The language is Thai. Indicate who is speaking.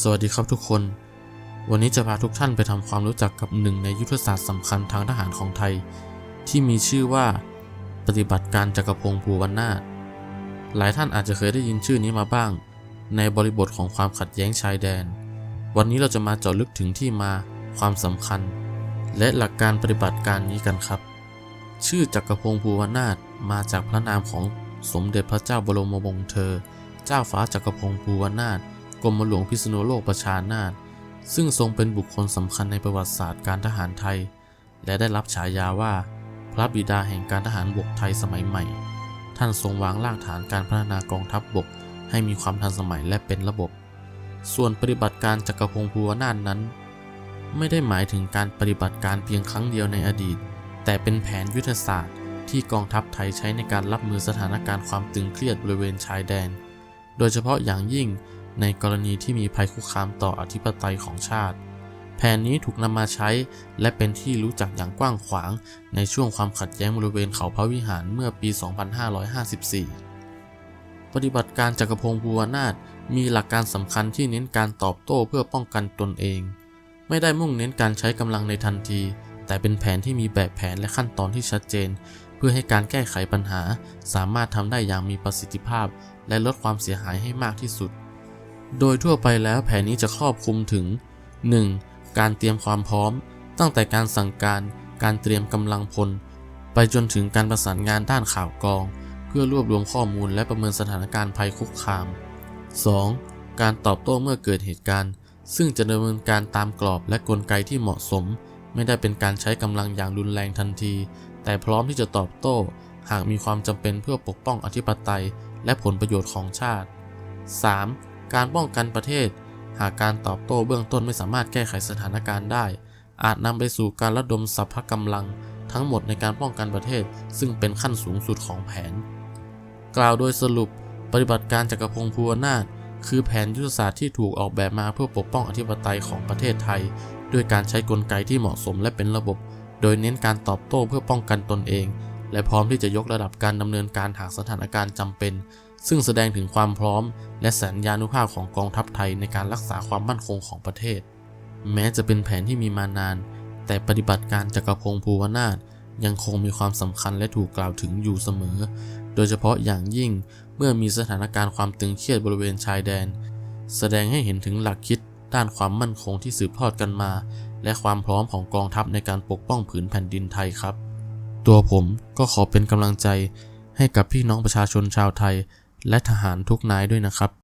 Speaker 1: สวัสดีครับทุกคน วันนี้จะพาทุกท่านไปทำความรู้จักกับหนึ่งในยุทธศาสตร์สำคัญทางทหารของไทย ที่มีชื่อว่าปฏิบัติการจักรพงศ์ภูวนาถหลายท่านอาจจะเคยได้ยินชื่อนี้มาบ้าง ในบริบทของความขัดแย้งชายแดน วันนี้เราจะมาเจาะลึกถึงที่มาความสำคัญ และหลักการปฏิบัติการนี้กันครับ ชื่อจักรพงศ์ภูวนาถมาจากพระนามของสมเด็จพระเจ้าบรมวงศ์เธอ เจ้าฟ้าจักรพงศ์ภูวนาถ กรมหลวงพิษณุโลกประชานาถซึ่งทรงเป็นบุคคลสำคัญในประวัติศาสตร์การทหารไทย และได้รับฉายาว่า พระบิดาแห่งการทหารบกไทยสมัยใหม่ ท่านทรงวางรากฐานการพัฒนากองทัพบบก ให้มีความทันสมัยและเป็นระบบ ส่วนปฏิบัติการจักรพงศ์ภูวนาถนั้น ไม่ได้หมายถึงการปฏิบัติการเพียงครั้งเดียวในอดีต แต่เป็นแผนยุทธศาสตร์ ที่กองทัพไทยใช้ในการรับมือสถานการณ์ความตึงเครียดบริเวณชายแดน โดยเฉพาะอย่างยิ่ง ในกรณีที่มีภัยคุกคามต่ออธิปไตยของชาติ แผนนี้ถูกนำมาใช้และเป็นที่รู้จักอย่างกว้างขวาง ในช่วงความขัดแย้งบริเวณเขาพระวิหารเมื่อปี 2554 ปฏิบัติการจักรพงศ์ภูวนาถมีหลักการสำคัญที่เน้นการตอบโต้เพื่อป้องกันตนเอง ไม่ได้มุ่งเน้นการใช้กำลังในทันที แต่เป็นแผนที่มีแบบแผนและขั้นตอนที่ชัดเจน เพื่อให้การแก้ไขปัญหา สามารถทำได้อย่างมีประสิทธิภาพ และลดความเสียหายให้มากที่สุด โดยทั่วไปแล้วแผนนี้จะครอบคลุมถึง 1. การเตรียมความพร้อม ตั้งแต่การสั่งการ การเตรียมกำลังพล ไปจนถึงการประสานงานด้านข่าวกรอง เพื่อรวบรวมข้อมูลและประเมินสถานการณ์ภัยคุกคาม 2. การตอบโต้เมื่อเกิดเหตุการณ์ ซึ่งจะดำเนินการตามกรอบและกลไกที่เหมาะสม ไม่ได้เป็นการใช้กำลังอย่างรุนแรงทันที แต่พร้อมที่จะตอบโต้ หากมีความจำเป็นเพื่อปกป้องอธิปไตย และผลประโยชน์ของชาติ 3. การป้องกันประเทศ หากการตอบโต้เบื้องต้นไม่สามารถแก้ไขสถานการณ์ได้ อาจนำไปสู่การระดมสรรพกำลัง ทั้งหมดในการป้องกันประเทศ ซึ่งเป็นขั้นสูงสุดของแผน กล่าวโดยสรุปปฏิบัติการจักรพงศ์ภูวนาถคือแผนยุทธศาสตร์ที่ถูกออกแบบมาเพื่อปกป้องอธิปไตยของประเทศไทย ด้วยการใช้กลไกที่เหมาะสมและเป็นระบบ โดยเน้นการตอบโต้เพื่อป้องกันตนเอง และพร้อมที่จะยกระดับการดำเนินการหากสถานการณ์จำเป็น ซึ่งแสดงถึงความพร้อม และสัญญานุภาพของกองทัพไทยในการรักษาความมั่นคงของประเทศ แม้จะเป็นแผนที่มีมานาน แต่ปฏิบัติการจักรพงศ์ภูวนาถยังคงมีความสำคัญและถูกกล่าวถึงอยู่เสมอ โดยเฉพาะอย่างยิ่งเมื่อมีสถานการณ์ความตึงเครียดบริเวณชายแดน แสดงให้เห็นถึงหลักคิดด้านความมั่นคงที่สืบทอดกันมา และความพร้อมของกองทัพในการปกป้องผืนแผ่นดินไทยครับ ตัวผมก็ขอเป็นกำลังใจให้กับพี่น้องประชาชนชาวไทย และทหารทุกนายด้วยนะครับ